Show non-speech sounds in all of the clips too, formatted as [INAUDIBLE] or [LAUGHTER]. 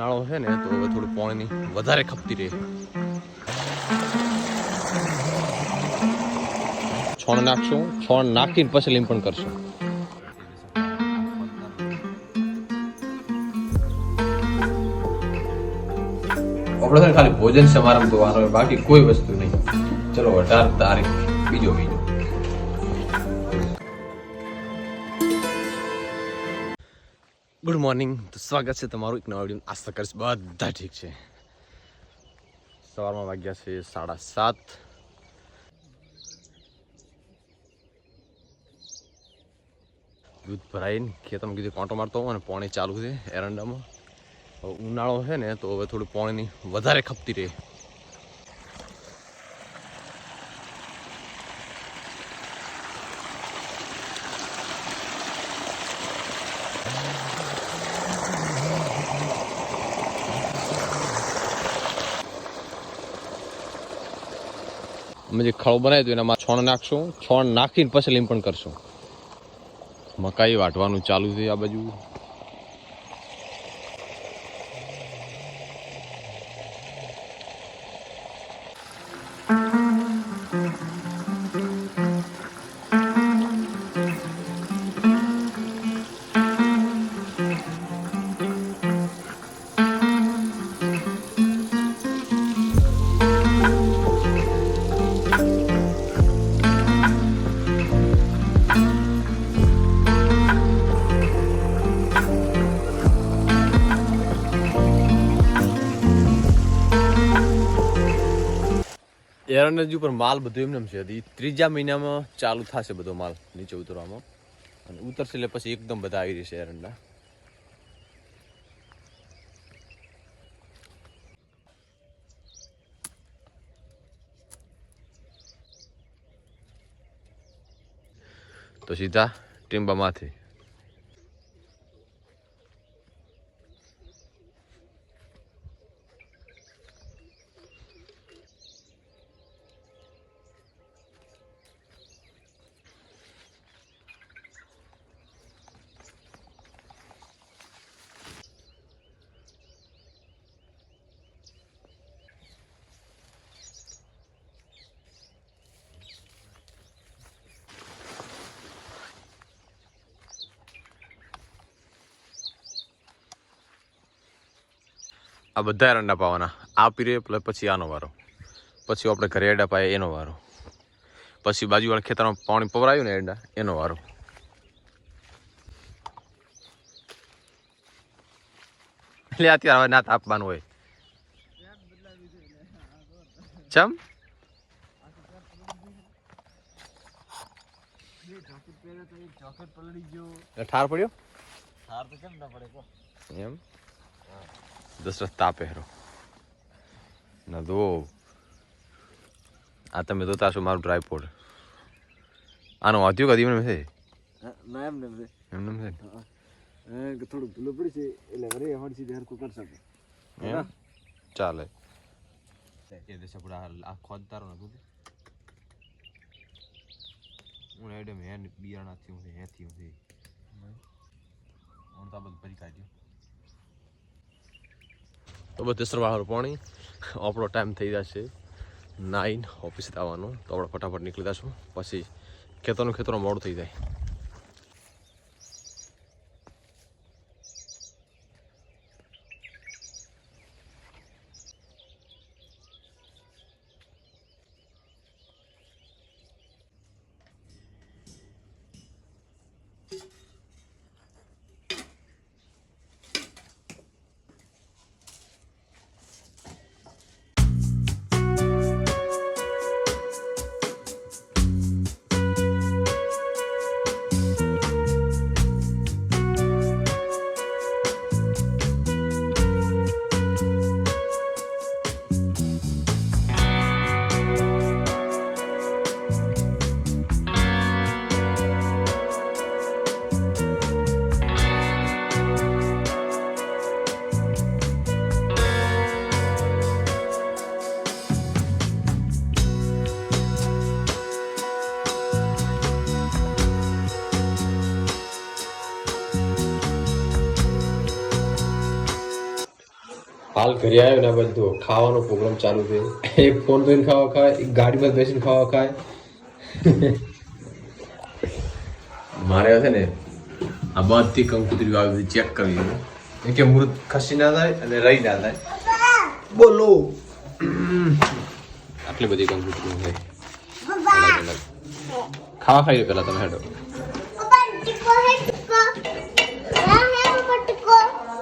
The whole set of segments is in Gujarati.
ઉનાળો છે ને, તો હવે થોડું પાણીની વધારે ખપતી રહે. છોણ નાખશું, છોણ નાખીને પછી લીંપણ કરશું. આપણે ખાલી ભોજન સમારંભ હોય બાકી કોઈ વસ્તુ નહીં. ચલો, અઢાર તારીખ, બીજો મહિનો. ગુડ મોર્નિંગ તો સ્વાગત છે તમારું એક નવા વીડિયો આશા કરીશ બધા ઠીક છે. સવારમાં વાગ્યા છે સાડા સાત. દૂધ ભરાઈને ખેતરમાં કીધું કોંટો મારતો અને પાણી ચાલુ છે એરંડામાં. ઉનાળો છે ને, તો હવે થોડું પાણીની વધારે ખપતી રહે. અમે જે ખળ બનાવ્યું હતું એનામાં છોણ નાખશું. છોણ નાખીને પછી લીંપણ કરશું. મકાઈ વાટવાનું ચાલુ છે આ બાજુ. એરંડા ઉપર માલ બધું એમને એમ છે. હજી ત્રીજા મહિનામાં ચાલુ થશે બધો માલ નીચે ઉતરવામાં. અને ઉતરશે એટલે પછી એકદમ બધા આવી રહેશે એરંડા. તો સીધા ટીમ્બામાંથી આ બધા એરંડા પાવાના. આ પીરે પછી આનો વારો. પછી આપણે ઘરે એરંડા પાય એનો વારો. પછી બાજુવાળા ખેતરમાં પાણી પવરાયું ને એરંડા એનો વારો. એટલે અત્યારે હવે ના તાપવાનું હોય. ચમ? ઠાર પડ્યો? એમ? દશરથ તા પહેરો. ના દો આ તમે જોતા છો મારું ડ્રાયપોડ આનો વાંચ્યું કદી એમને છે ના એમ ને એમને છે થોડુંક ભૂલું પડી છે એટલે વરે હણ સીધે હરકું કરશે એમ? ચાલે. એ દેશે આપણા આ ખોદતારો ને તું હું એડે મેં બિયાણા થયું છે હે થયું હું હું તો આ બધું ભરી કાઢ્યું. તો બધે સરવાળો પાણી. આપણો ટાઈમ થઈ જશે. નાઈન ઓફિસે આવવાનો. તો આપણે ફટાફટ નીકળી જશું. પછી ખેતરનું ખેતરો મોડું થઈ જાય. હાલ ઘરે આવ્યો ને બધું ખાવાનો પ્રોગ્રામ ચાલુ થયો એક ફોન કરીને ખાવા ખાય એક ગાડીમાં બેસીને ખાવા ખાય. મારે છે ને આ બધી કંકુતરી આવી ચેક કરવી કે મૃત ખસી ના થાય અને રહી ના થાય. બોલો. આટલી બધી કંકુતરી થાય અલગ અલગ. ખાવા ખાઈ લો પેલા તમે હેડો.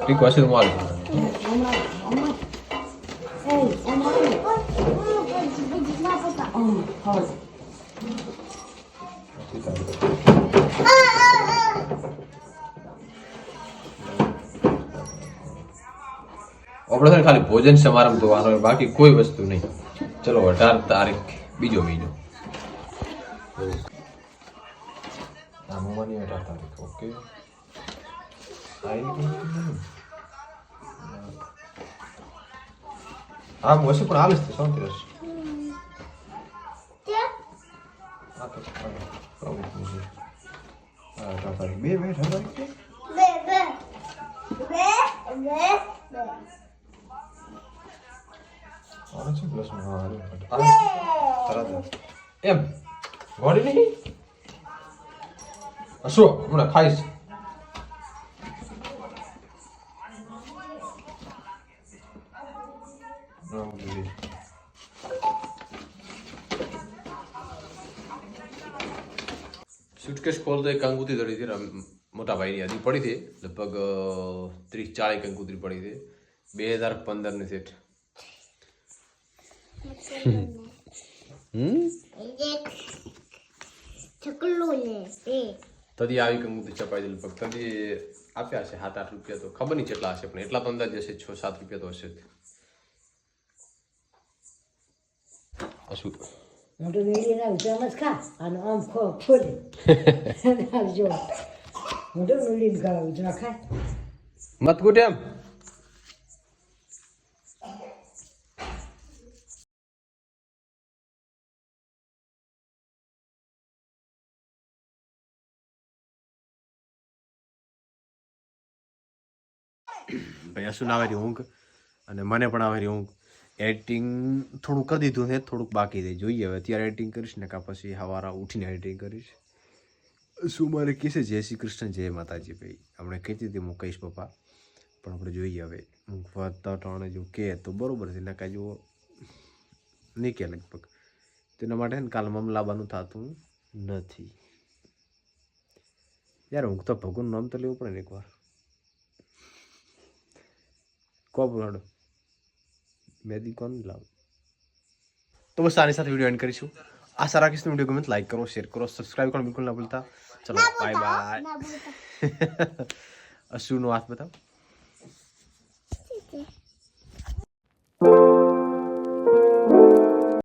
ટીકો હશે તો મારું આપણે છે ખાલી ભોજન સમારંભ જોવાનો હોય, બાકી કોઈ વસ્તુ નહીં. ચલો, અઢાર તારીખ, બીજો મહિનો. આમાં અઢાર તારીખ, ઓકે. આમ હશે પણ આવીશ તો શાંતિ રહેશે હા તો પ્રમુખ મુજબ. હા, અઢાર તારીખ બે બે અઢાર તારીખ આવે તરત એમ ગોળી નહીં શું હમણાં ખાઈશ સુટકેશ ખોલ તો એક કંકુતરી દડી હતી મોટા ભાઈની યાદી પડી હતી લગભગ ત્રીસ ચાળીસ કંકુતરી પડી હતી બે હજાર પંદરની તદી આવી કંકુતરી ચપાઈ હતી લગભગ તદી આપ્યા હશે સાત આઠ રૂપિયા તો ખબર નહીં કેટલા હશે પણ એટલા તો અંદાજ હશે છ સાત રૂપિયા તો હશે જ. આ શું મોટું મેળીને જ ખા [LAUGHS] અને આમ ખોલે. આવજો મોટો મેળીને ખાવ જો ખા. મત કુટ ભાઈ શું આવે ઊંઘ? અને મને પણ આવે ઊંઘ. એડિટિંગ થોડું કરી દીધું છે, થોડુંક બાકી છે. જોઈએ હવે, અત્યારે એડિટિંગ કરીશ ને કાં પછી હવારા ઉઠીને એડિટિંગ કરીશ. શું મારે કહેશે? જય શ્રી કૃષ્ણ, જય માતાજી ભાઈ. હમણાં કહેતી હતી હું કહીશ પપ્પા. પણ આપણે જોઈએ હવે. હું ટાણે જો કહે તો બરાબર છે નકા જો નહીં કે લગભગ. તેના માટે ને કાલ મમ થતું નથી. યાર હું તો ભગવાનનું નામ તો લેવું પડે ને એકવાર. કો બોલાડો મેદી કોણ લાવ. તો બસ આની સાથે વીડિયો એન્ડ કરીશું. આશા રાખીશ તમે વીડિયો ગમે તો લાઈક કરો શેર કરો સબસ્ક્રાઈબ કરો બિલકુલ ના ભૂલતા. ચલો બાય બાય અશુનો હાથ બતાવ.